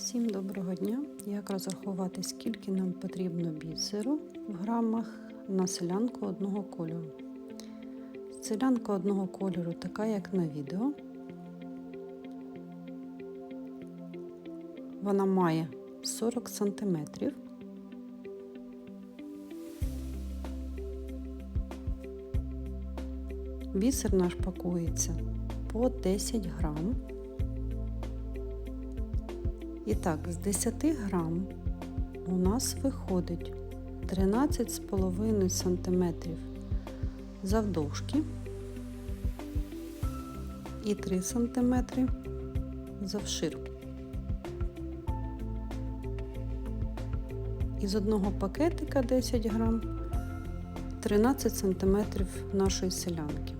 Всім доброго дня! Як розрахувати, скільки нам потрібно бісеру в грамах на селянку одного кольору. Селянка одного кольору така, як на відео. Вона має 40 см. Бісер наш пакується по 10 грам. І так, з 10 грам у нас виходить 13,5 см завдовжки і 3 см завширки. Із одного пакетика 10 грам 13 см нашої селянки.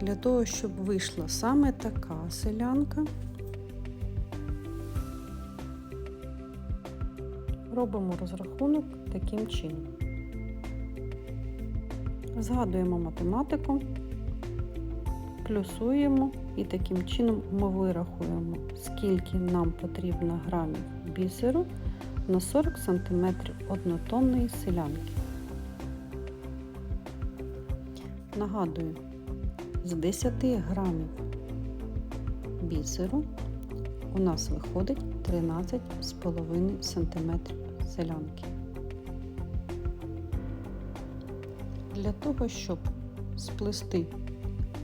Для того, щоб вийшла саме така селянка, робимо розрахунок таким чином. Згадуємо математику, плюсуємо і таким чином ми вирахуємо, скільки нам потрібно грамів бісеру на 40 см однотонної селянки. Нагадую, з 10 грамів бісеру у нас виходить 13,5 см селянки. Для того, щоб сплести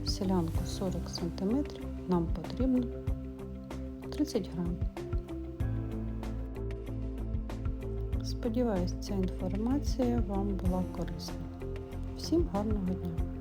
селянку 40 см, нам потрібно 30 грам. Сподіваюсь, ця інформація вам була корисна. Всім гарного дня!